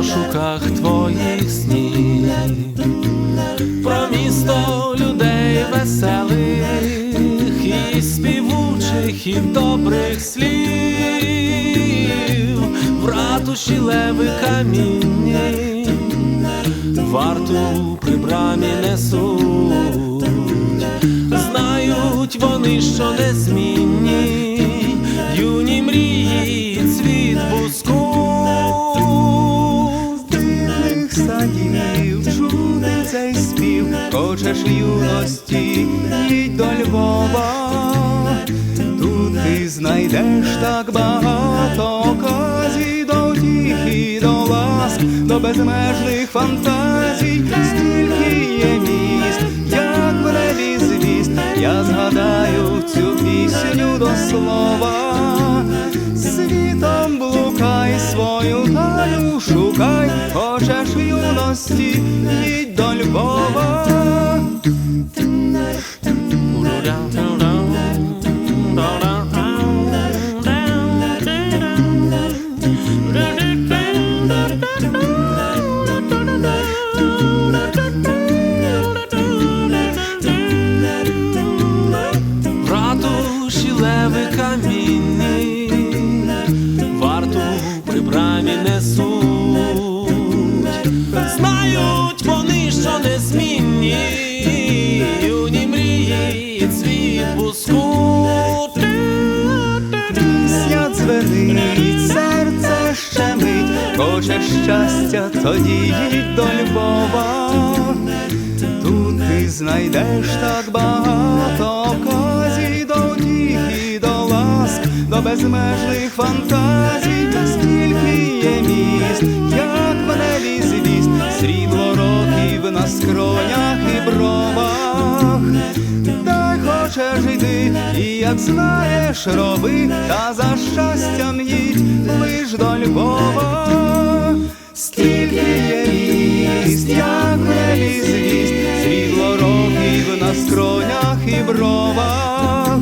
пошуках твоїх снів, про місто людей веселих і співучих, і добрих слів, в ратуші леви камінні, варту при брамі несуть, знають вони, що незмінні, спів, хочеш юності, їдь до Львова, тут ти знайдеш так багато оказій до втіхи, до ласк, до безмежних фантазій, стільки є міст, як в звіст, я згадаю цю пісню до слова. Їдь Пісня дзвенить, серце щемить, хочеш щастя, тоді їдь до Львова. Тут ти знайдеш так багато оказій до втіхи, до ласк, до безмежних фантазій, скільки є міст, як в небі звіст, срібло років на скронях і бровах. Хочеш йди, і як знаєш, роби, та за щастям їдь лиш до Львова. Скільки є міст, як в небі звіст, срібло років на скронях і бровах.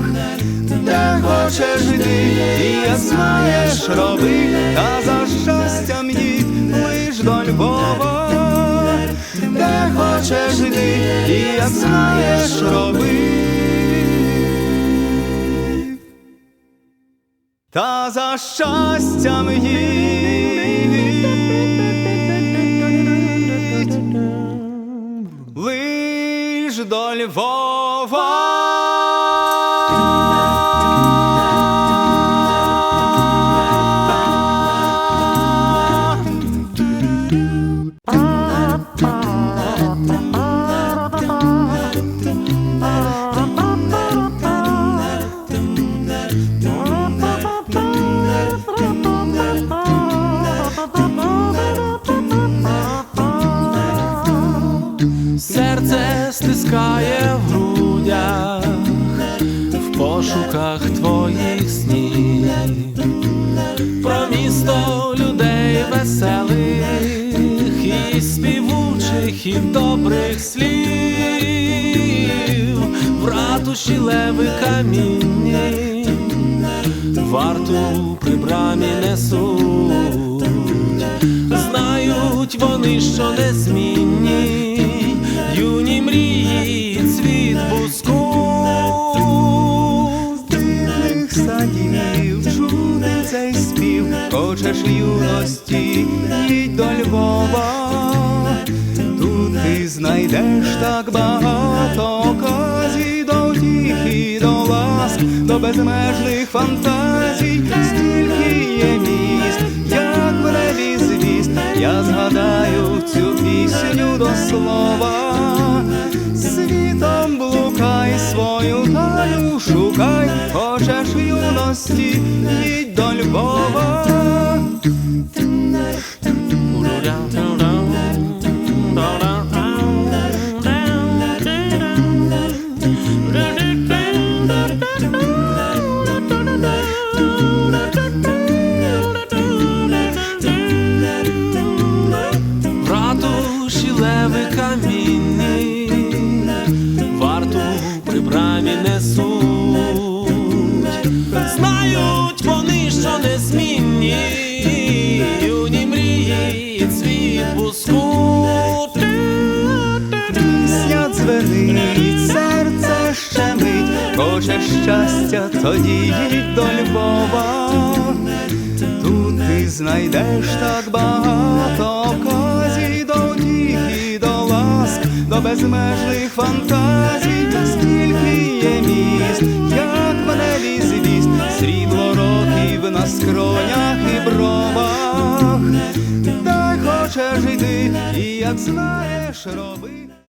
Де хочеш йди, і як знаєш, роби, та за щастям їдь лиш до Львова. Де хочеш йди, і як знаєш, роби. Та за щастям їдь лиш до Львова. В твоїх снів, про місто людей веселих і співучих, і добрих слів, в ратуші леви камінні, варту при брамі несуть, знають вони, що незмінні, хочеш юності, їдь до Львова, тут ти знайдеш так багато оказій до втіхи, до ласк, до безмежних фантазій, стільки є міст, як в небі звіст, я згадаю цю пісню до слова. Світом блукай свою талю шукай, хочеш юності, їдь до Львова. Пісня дзвенить, серце ще мить, Боже щастя, тоді їдь до Львова. Тут ти знайдеш так багато оказій, до втіхи, до ласк, до безмежних фантазій, скільки є міст, як мене візь срібло років наскрой бровах. Дай хочеш йди, і як знаєш роби.